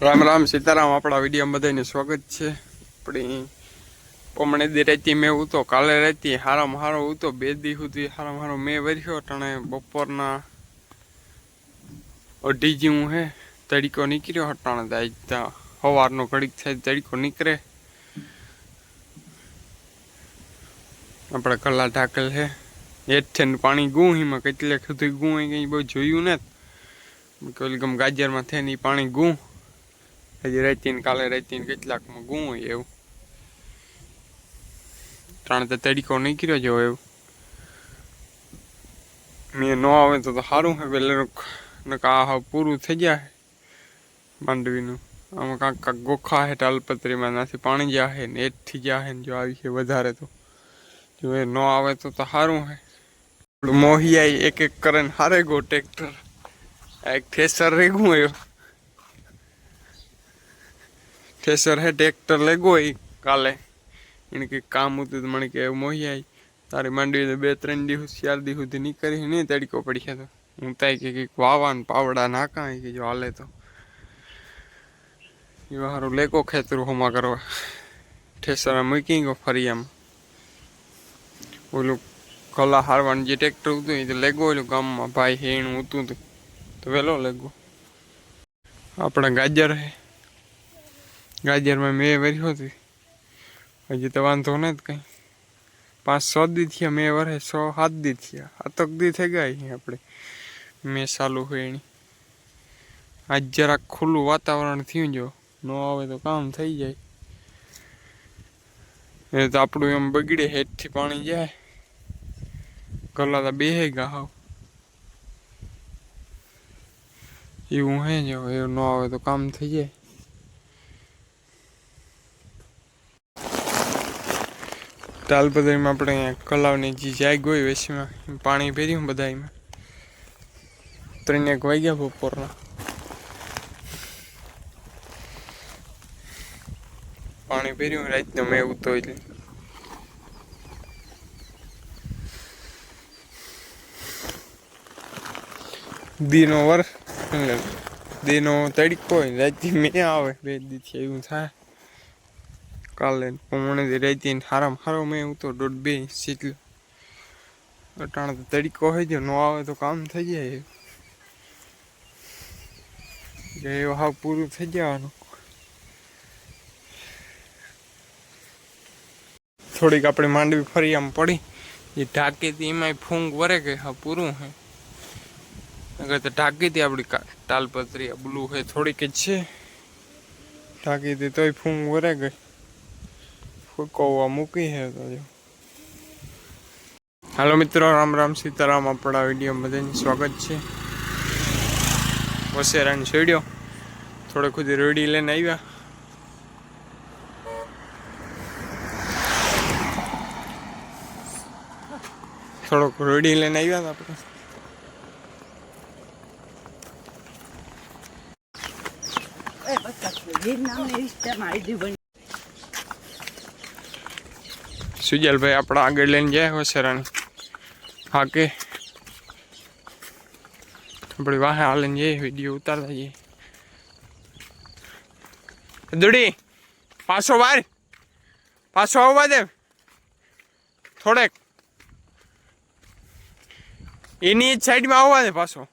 રામ રામ સીતારામ, આપણા વીડિયો બધાને સ્વાગત છે. આપણી પમણે દે રહેતી મેં ઉતો કાલે રહેતી, હારામાં હારો ઉતો બે દી સુધી હારામાં હારો મેં વર્યો ટાણે બપોરના અઢી જેવું હે, તડીકો નીકળ્યો હટાણે આજ ત્યાં સવારનો ઘડીક થાય તડીકો નીકળે. આપણે કલા ઢાકલ હે હેઠે પાણી ગું, એમાં કેટલે સુધી ગું કંઈ બહુ જોયું ને ગમ ગાજરમાં થઈને પાણી ગું. હજી રાતી કાલે રાતી કેટલાકમાં ગું હોય એવું. ત્રણ તો તડીકો નીકળ્યો જો એવું. મેં ન આવે તો સારું હે, પેલે આ પૂરું થઈ જાય માંડવીનું. આમાં કાંક કાંક ગોખા હે, તાલપત્રીમાં, નાથી પાણી જાહે ને એઠથી જાહે ને જો આવી છે વધારે તો. જો એ ન આવે તો તો સારું હે. મોહિયા એક એક કરે હારે ગો ટ્રેક્ટર એક થેસર રેગું આવ્યો થેસર હે, ટ્રેક્ટર લેગો એ કાલે. એને કંઈક કામ હતું તો મને કે મોહી આવી તારી માંડવી બે ત્રણ દિવસ, ચાર દિવસ સુધી નીકળી નહીં તડકો પડી ગયા તો. હું તાઈ કે કંઈક વાવાન પાવડા નાખા કે જો હાલે તો. એવા સારું લેકો ખેતરું હોમાં કરવા. ઠેસર મૂકી ગયો ફરી આમ ઓલું કલા હારવાનું જે ટ્રેક્ટર હતું, એ તો લેગો ઓલું ગામમાં ભાઈ હેણું હતું. તો વહેલો લેગો. આપણા ગાજર હે. ગાજરમાં મેં વર્યો હતી. હજી તો વાંધો નથી કંઈ. પાંચ છ દી થયા, મેં વરે છ સાત દી થયા. સાતક દી થઈ ગયા અહીં આપણે. મેં ચાલુ હોય એની. આજ જરાક ખુલ્લું વાતાવરણ થયું જો. ન આવે તો કામ થઈ જાય. એ તો આપણું એમ બગડે, હેઠથી પાણી જાય. ગલા તો બે ગા હાવ. એવું હે જો એવું ન આવે તો કામ થઈ જાય. તાલપદરીમાં આપણે અહીંયા કલાવની જે જાગ હોય વેસીમાં પાણી ભેર્યું બધા એમાં ત્રણ એક વાગ્યા બપોરના. પાણી પહેર્યું રાતનો મેં ઉતો એટલે. દીનો વર દીનો તડકો હોય, રાતથી મેં આવે, બે દીથી એવું થાય. કાલે પમણે રહેતી ને હારામાં હારો મેં હું તો દોઢ બે સીટલો. અટાણે તો તડીકો હોય જો ન આવે તો કામ થઈ જાય. જે એવું હાવ પૂરું થઈ જવાનું. થોડીક આપણે માંડવી ફરી આમ પડી. એ ઢાંકી હતી એમાંય ફૂંક વરે કે હા, પૂરું હે. અગર તો ઢાંકી હતી આપણી કા- તાલપત્રી, આ બ્લુ હે, થોડીક જ છે. ઢાંકી હતી તોય ફૂંક વરે ગઈ. ફૂકવવા મૂકી છે તો હાલો મિત્રો, રામ રામ સીતારામ. આપણા વીડિયો બધાને સ્વાગત છે. વસેરાને છેડ્યો થોડે ખુદી રેડી લઈને આવ્યા. થોડોક રેડી લઈને આવ્યા હતા આપણે. એ બસ વીર વિસ્તારમાં આઈડી સુજલભાઈ આપણા આગળ લઈને જાય વસેરાની હા કે આપણી વાહે હાલીને જઈએ, વીડિયો ઉતારતા જઈએ. દુડી, પાછો વાર. પાછો આવવા દે. થોડેક. એની જ સાઈડમાં આવવા દે પાછો.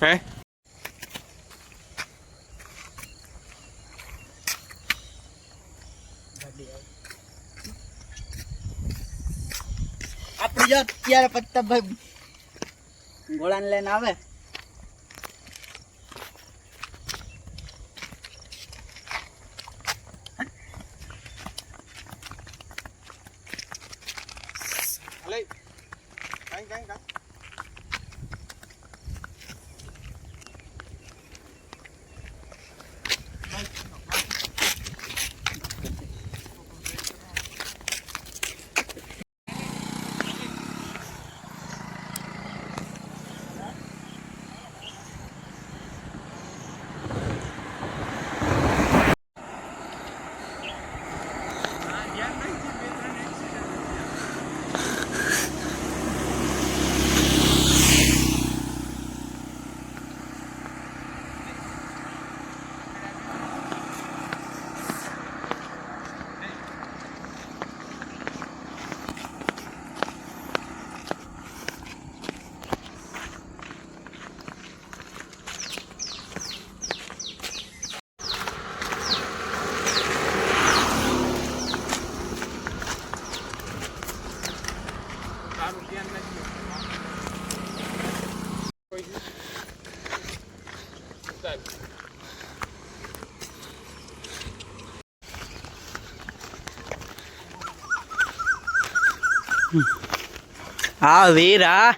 હે? આપણે જો અત્યારે પત્તાભાઈ ગોળાને લઈને આવે. હા વીર હા